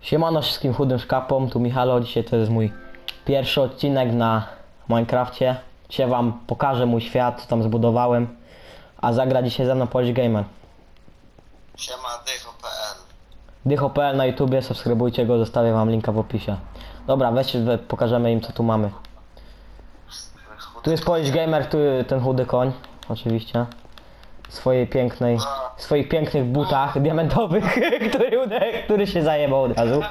Siemano wszystkim chudym szkapom, tu Michalo, dzisiaj to jest mój pierwszy odcinek na Minecrafcie. Dzisiaj wam pokażę mój świat, co tam zbudowałem, a zagra dzisiaj ze mną Polish Gamer. Siema dycho.pl Dycho.pl na YouTubie, subskrybujcie go, zostawię wam linka w opisie. Dobra, weźcie, we- pokażemy im co tu mamy. Tu jest Polish Gamer, tu ten chudy koń, oczywiście. Swojej pięknej, w swoich pięknych butach diamentowych, który, który się zajebał od razu.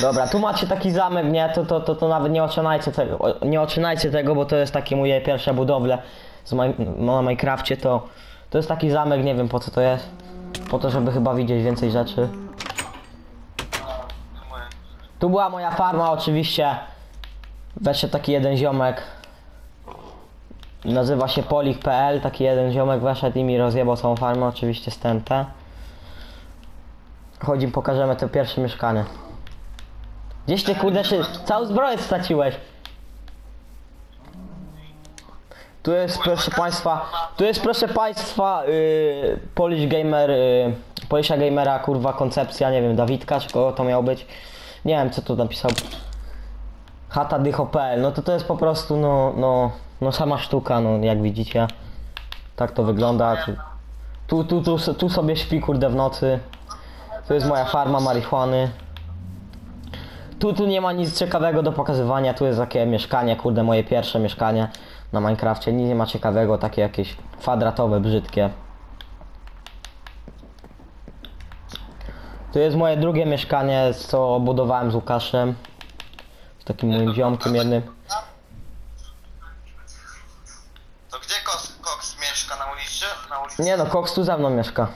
Dobra, tu macie taki zamek, nie? To, to, to, to nawet nie oczynajcie tego, nie oczynajcie tego, bo to jest takie moje pierwsze budowle z maj, no, na Minecrafcie, to, to jest taki zamek, nie wiem po co to jest. Po to, żeby chyba widzieć więcej rzeczy. Tu była moja farma oczywiście. Weźcie taki jeden ziomek. Nazywa się polik.pl, taki jeden ziomek weszedł i mi rozjebał całą farmę, oczywiście. Chodź im pokażemy to pierwsze mieszkanie. Gdzieś ty kurde, czy całą zbroję straciłeś? Tu jest proszę państwa, tu jest proszę państwa yy, Polish Gamer, yy, Polisha Gamera kurwa koncepcja, nie wiem, Dawidka czy kogo to miał być. Nie wiem co tu napisał. Chata Dycho.pl, no to to jest po prostu no, no, no sama sztuka, no jak widzicie. Tak to wygląda. Tu, tu, tu, tu, sobie śpi kurde w nocy. Tu jest moja farma marihuany. Tu, tu nie ma nic ciekawego do pokazywania, tu jest takie mieszkanie, kurde, moje pierwsze mieszkanie na Minecrafcie. Nic nie ma ciekawego, takie jakieś kwadratowe, brzydkie. Tu jest moje drugie mieszkanie, co budowałem z Łukaszem. Takim moim ziomkiem jednym. To gdzie Koks, Koks mieszka na ulicy? Na ulicy? Nie no, Cox tu ze mną mieszka.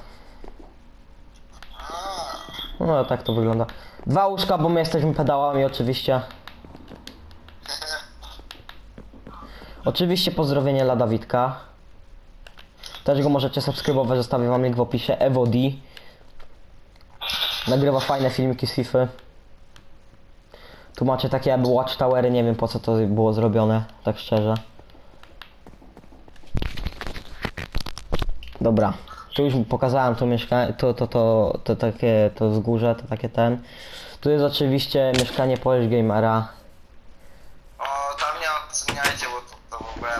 No tak to wygląda. Dwa łóżka, bo my jesteśmy pedałami oczywiście. Oczywiście pozdrowienie dla Dawidka. Też go możecie subskrybować, zostawię wam link w opisie. Evo D. Nagrywa fajne filmiki z FIFA. Tu macie takie watchtowery, nie wiem po co to było zrobione, tak szczerze. Dobra, tu już pokazałem to mieszkanie, to, to, to, to takie, to wzgórze, to takie ten. Tu jest oczywiście mieszkanie Polish Gamera. o, tam nie oceniajcie, bo to, to w ogóle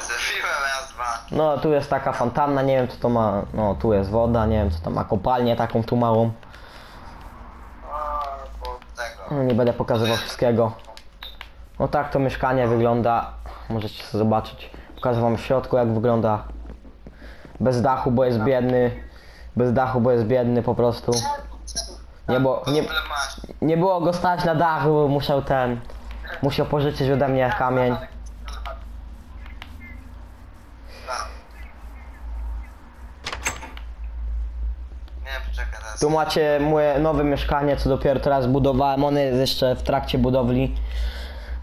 zerwiłem raz, dwa. No, tu jest taka fontanna, nie wiem co to ma, no tu jest woda, nie wiem co to ma, kopalnię taką tu małą. No, nie będę pokazywał wszystkiego. No tak to mieszkanie wygląda, możecie sobie zobaczyć. Pokażę wam w środku jak wygląda. Bez dachu, bo jest biedny. Bez dachu, bo jest biedny po prostu. Nie, bo nie. Nie było go stać na dachu, musiał ten. Musiał pożyczyć ode mnie kamień. No. Teraz. Tu macie moje nowe mieszkanie, co dopiero teraz budowałem. One jest jeszcze w trakcie budowli.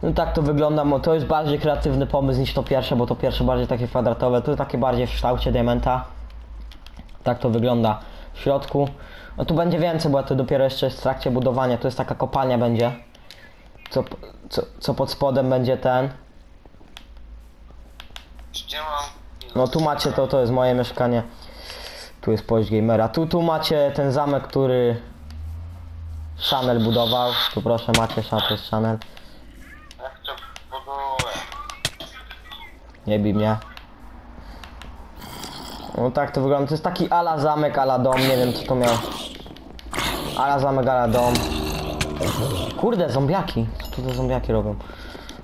No tak to wygląda, bo to jest bardziej kreatywny pomysł niż to pierwsze, bo to pierwsze bardziej takie kwadratowe, to takie bardziej w kształcie diamenta. Tak to wygląda w środku. No tu będzie więcej, bo to dopiero jeszcze jest w trakcie budowania. To jest taka kopalnia będzie. Co, co, co pod spodem będzie ten. No tu macie to, to jest moje mieszkanie. Tu jest Polish Gamera. Tu, tu macie ten zamek, który Chanel budował. Tu proszę macie, to jest Chanel. To? Nie bij mnie. No tak to wygląda. To jest taki ala zamek, ala dom. Nie wiem co to miał. Ala zamek, ala dom. Kurde, zombiaki. Co tu te zombiaki robią?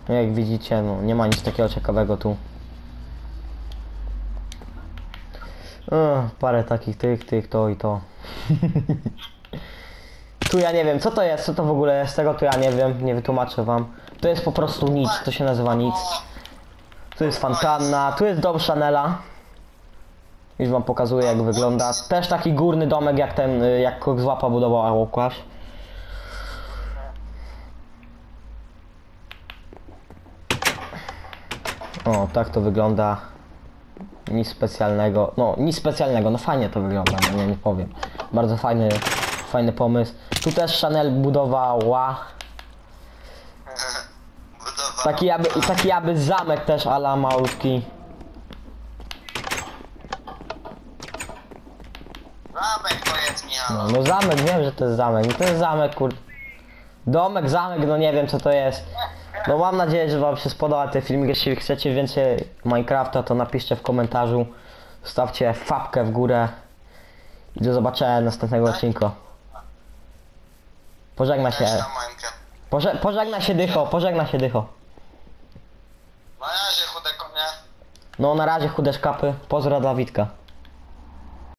No jak widzicie, no nie ma nic takiego ciekawego tu. Ugh, parę takich tych, tych, to i to. tu ja nie wiem, co to jest, co to w ogóle jest, tego to ja nie wiem, nie wytłumaczę wam. To jest po prostu nic, to się nazywa nic. Tu jest fontanna, tu jest dom Chanela. Już wam pokazuję jak wygląda. Też taki górny domek jak ten, y, jak złapa budował Łukasz. O, tak to wygląda. Nic specjalnego. No, nic specjalnego, no fajnie to wygląda, no nie, nie powiem. Bardzo fajny, fajny pomysł. Tu też Chanel budowała. Budowa. Taki aby, i taki aby zamek też ala malutki. A, Zamek powiedz mi, No, no zamek, wiem, że to jest zamek. No to jest zamek, kur... Domek, zamek, no nie wiem co to jest. No mam nadzieję, że wam się spodoba ten filmik. Jeśli chcecie więcej Minecrafta, to napiszcie w komentarzu. Stawcie fapkę w górę. I do zobaczenia następnego odcinka. Pożegna się. Cześć Mańkę. Poże, pożegna się dycho, pożegna się dycho. Na razie, chude konie. No na razie chude szkapy. Pozdro dla Witka.